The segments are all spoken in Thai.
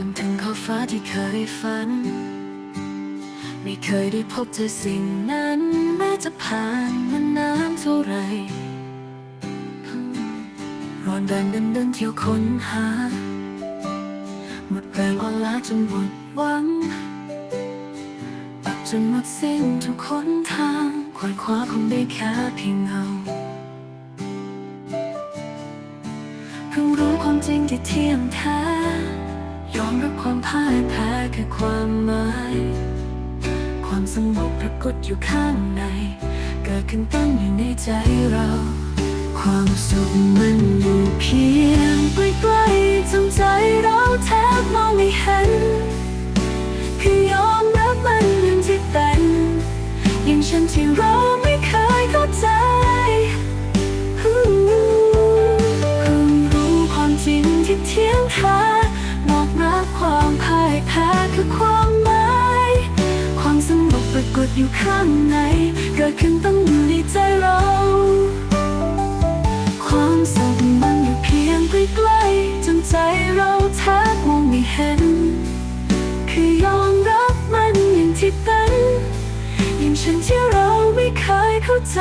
จนถึงขอบฟ้าที่เคยฝัน ไม่เคยได้พบเจอสิ่งนั้น แม้จะผ่านมานานเท่าไรร้อนแรงเดินเดินเที่ยวค้นหา หมดแรงอ่อนล้าจนหมดหวังปักจนหมดสิ้นทุกคนทางขวายคว้าคงได้แค่เพียงเงาเพิ่งรู้ความจริงที่เที่ยงแท้ ยอมรับความพ่ายแพ้คือความหมาย ความสงบปรากฏอยู่ข้างใน เกิดขึ้นตั้งอยู่ในใจเรา ความสุขมันอยู่เพียงใกล้ๆจงใจเราแทบมองไม่เห็น คือยอมรับมันอย่างที่เป็นอย่างฉันที่เราไม่เคยเข้าใจเพิ่งรู้ความจริงที่เที่ยงแท้ รับความพ่ายแพ้คือความหมาย ความสงบปรากฏอยู่ข้างใน เกิดขึ้นตั้งอยู่ในใจเรา ความสุขมันอยู่เพียงใกล้ๆจนใจเราแทบมองไม่เห็น คือยอมรับมันอย่างที่เป็นอย่างฉันที่เราไม่เคยเข้าใจ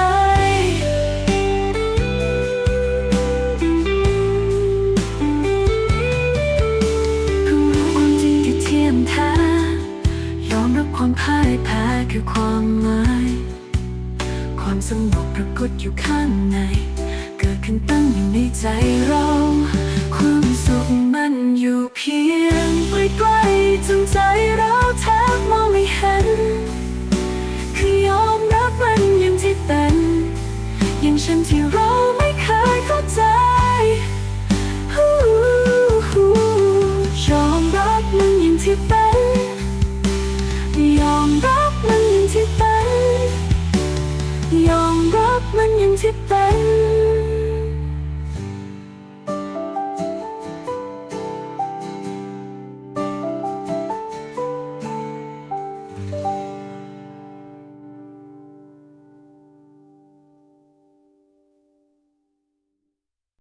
ความพ่ายแพ้คือความหมาย ความสงบปรากฏอยู่ข้างใน เกิดขึ้นตั้งอยู่ในใจเรา มันยังที่เป็น